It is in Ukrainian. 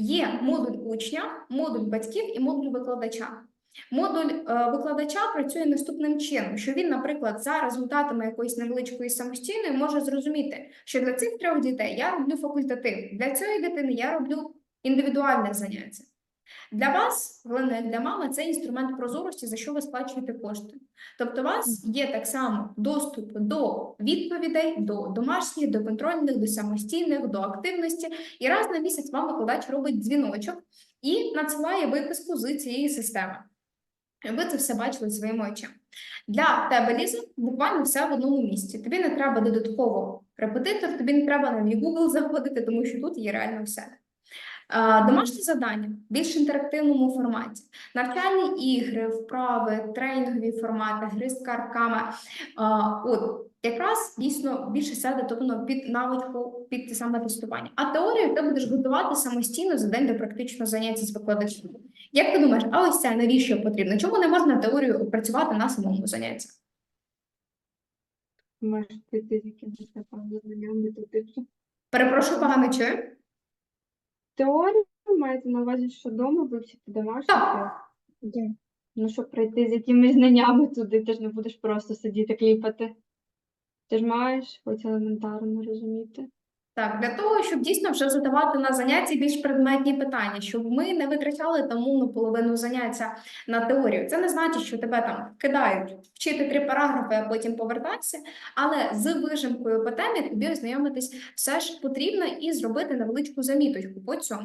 Є модуль учня, модуль батьків і модуль викладача. Модуль е, викладача працює наступним чином, що він, наприклад, за результатами якоїсь невеличкої самостійної може зрозуміти, що для цих трьох дітей я роблю факультатив, для цієї дитини я роблю індивідуальне заняття. Для вас, головне, як для мами, це інструмент прозорості, за що ви сплачуєте кошти. Тобто, у вас є так само доступ до відповідей, до домашніх, до контрольних, до самостійних, до активності. І раз на місяць вам викладач робить дзвіночок і надсилає виписку з цієї системи. Ви це все бачили своїми очима. Для тебе, Ліза, буквально все в одному місці. Тобі не треба додатково репетитор, тобі не треба на Google заходити, тому що тут є реально все. А, Домашні завдання в більш інтерактивному форматі, навчальні ігри, вправи, тренінгові формати, гри з картками. От якраз дійсно більше сяде тобто, під навичку під те саме тестування. А теорію ти будеш готувати самостійно за день до практичного заняття з викладачем. Як ти думаєш, а ось це навіщо потрібно? Чому не можна теорію опрацювати на самому занятті? Можеш піти з якимось напевно знаннями туди. Перепрошую, погано чую. Теорію маєте на увазі, що вдома вивчити домашню? Так. Ну, щоб прийти з якимись знаннями туди, ти ж не будеш просто сидіти кліпати. Ти ж маєш хоч елементарно розуміти. Так, для того, щоб дійсно вже задавати на занятті більш предметні питання, щоб ми не витрачали там умну половину заняття на теорію. Це не значить, що тебе там кидають вчити три параграфи, а потім повертатися. Але з вижимкою по темі тобі ознайомитись все ж потрібно і зробити невеличку заміточку по цьому.